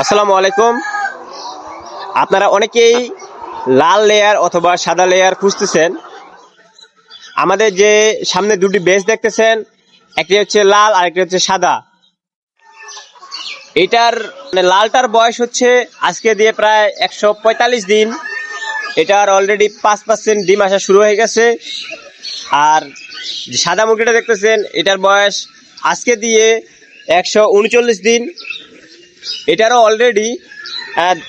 আসসালামু আলাইকুম। আপনারা অনেকেই লাল লেয়ার অথবা সাদা লেয়ার খুঁজতেছেন। আমাদের যে সামনে দুটি বেস দেখতেছেন, একটি হচ্ছে লাল আর একটি হচ্ছে সাদা। এটার মানে লালটার বয়স হচ্ছে আজকে দিয়ে প্রায় একশো পঁয়তাল্লিশ দিন। এটার অলরেডি পাঁচ পার্সেন্ট ডিম আসা শুরু হয়ে গেছে। আর সাদা মুরগিটা দেখতেছেন, এটার বয়স আজকে দিয়ে একশো উনচল্লিশ দিন। এটারও অলরেডি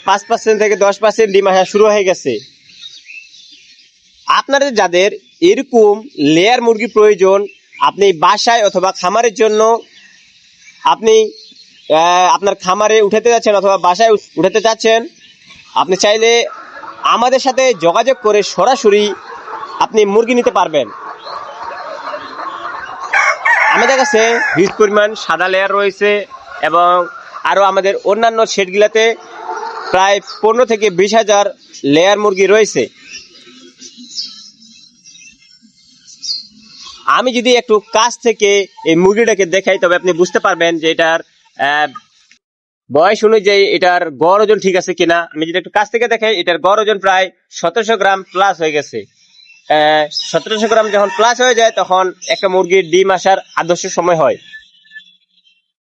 পাঁচ পার্সেন্ট থেকে দশ পার্সেন্ট ডিম আসা শুরু হয়ে গেছে। আপনাদের যাদের এরকম লেয়ার মুরগি প্রয়োজন, আপনি বাসায় অথবা খামারের জন্য, আপনি আপনার খামারে উঠাতে যাচ্ছেন অথবা বাসায় উঠ- উঠাতে চাচ্ছেন আপনি চাইলে আমাদের সাথে যোগাযোগ করে সরাসরি আপনি মুরগি নিতে পারবেন। আমাদের কাছে হিউজ পরিমাণ সাদা লেয়ার রয়েছে এবং আরও আমাদের অন্যান্য শেডগুলোতে প্রায় পনেরো থেকে বিশ হাজার লেয়ার মুরগি রয়েছে। আমি যদি একটু কাছ থেকে এই মুরগিটাকে দেখাই, তবে আপনি বুঝতে পারবেন যে এটার বয়স অনুযায়ী এটার গড় ওজন ঠিক আছে কিনা। আমি যদি একটু কাছ থেকে দেখাই, এটার গড় ওজন প্রায় সতেরোশো গ্রাম প্লাস হয়ে গেছে। সতেরোশো গ্রাম যখন প্লাস হয়ে যায়, তখন একটা মুরগির ডিম আসার আদর্শ সময় হয়।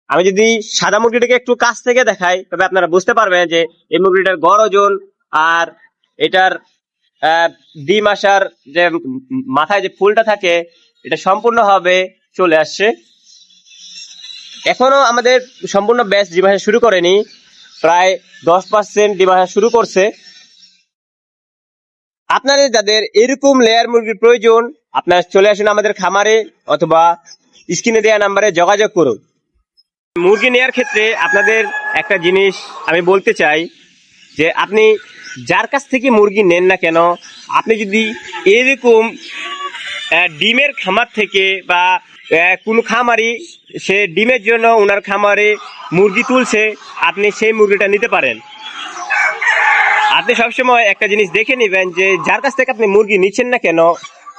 আমি যদি সাদা মুরগিটাকে একটু কাছ থেকে দেখাই, তবে আপনারা বুঝতে পারবেন যে এই মুরগিটার গড় ওজন আর এটার ডিম আসার যে মাথায় যে ফুলটা থাকে, এটা সম্পূর্ণভাবে চলে আসছে। এখনও আমাদের সম্পূর্ণ ব্যাচ ডিম আসা শুরু করেনি। প্রায় দশ পার্সেন্ট ডিম আসা শুরু করছে। আপনাদের যাদের এরকম লেয়ার মুরগির প্রয়োজন, আপনারা চলে আসুন আমাদের খামারে অথবা স্ক্রিনে দেওয়া নাম্বারে যোগাযোগ করুন। মুরগি নেওয়ার ক্ষেত্রে আপনাদের একটা জিনিস আমি বলতে চাই যে আপনি যার কাছ থেকে মুরগি নেন না কেন, আপনি যদি এরকম ডিমের খামার থেকে বা কোনো খামারি সে ডিমের জন্য ওনার খামারে মুরগি তুলছে, আপনি সেই মুরগিটা নিতে পারেন। আপনি সবসময় একটা জিনিস দেখে নেবেন যে যার কাছ থেকে আপনি মুরগি নিচ্ছেন না কেন,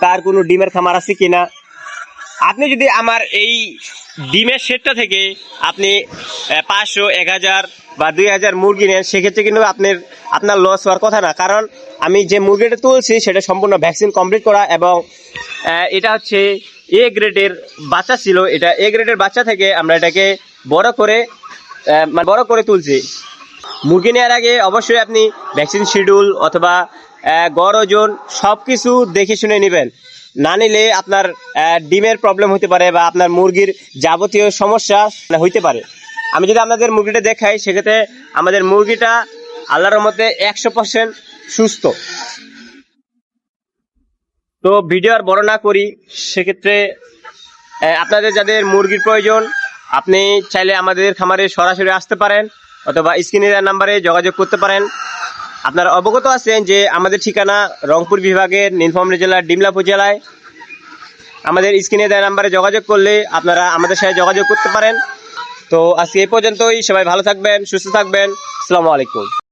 তার কোনো ডিমের খামার আছে কিনা আপনি যদি আমার এই ডিমের সেটটা থেকে আপনি পাঁচশো, এক হাজার বা দুই হাজার মুরগি নেন, সেক্ষেত্রে কিন্তু আপনার আপনার লস হওয়ার কথা না। কারণ আমি যে মুরগিটা তুলছি, সেটা সম্পূর্ণ ভ্যাকসিন কমপ্লিট করা এবং এটা হচ্ছে এ গ্রেডের বাচ্চা ছিল। এটা এ গ্রেডের বাচ্চা থেকে আমরা এটাকে বড় করে মানে বড় করে তুলছি। মুরগি নেওয়ার আগে অবশ্যই আপনি ভ্যাকসিন শিডিউল অথবা গড় ওজন সব কিছু দেখে শুনে নেবেন। না নিলে আপনার ডিমের প্রবলেম হতে পারে বা আপনার মুরগির যাবতীয় সমস্যা হইতে পারে। আমি যদি আপনাদের মুরগিটা দেখাই, সেক্ষেত্রে আমাদের মুরগিটা আল্লাহর মতে একশো পার্সেন্ট সুস্থ। তো ভিডিও আর বড় না করি, সেক্ষেত্রে আপনাদের যাদের মুরগির প্রয়োজন, আপনি চাইলে আমাদের খামারে সরাসরি আসতে পারেন, অথবা স্ক্রিনের নাম্বারে যোগাযোগ করতে পারেন। আপনারা অবগত আছেন যে আমাদের ঠিকানা রংপুর বিভাগের নীলফামারী জেলার ডিমলা উপজেলায় আমাদের স্ক্রিনে দেয় নাম্বারে যোগাযোগ করলে আপনারা আমাদের সাথে যোগাযোগ করতে পারেন। তো আজকে এই পর্যন্তই। সবাই ভালো থাকবেন, সুস্থ থাকবেন। আসসালামু আলাইকুম।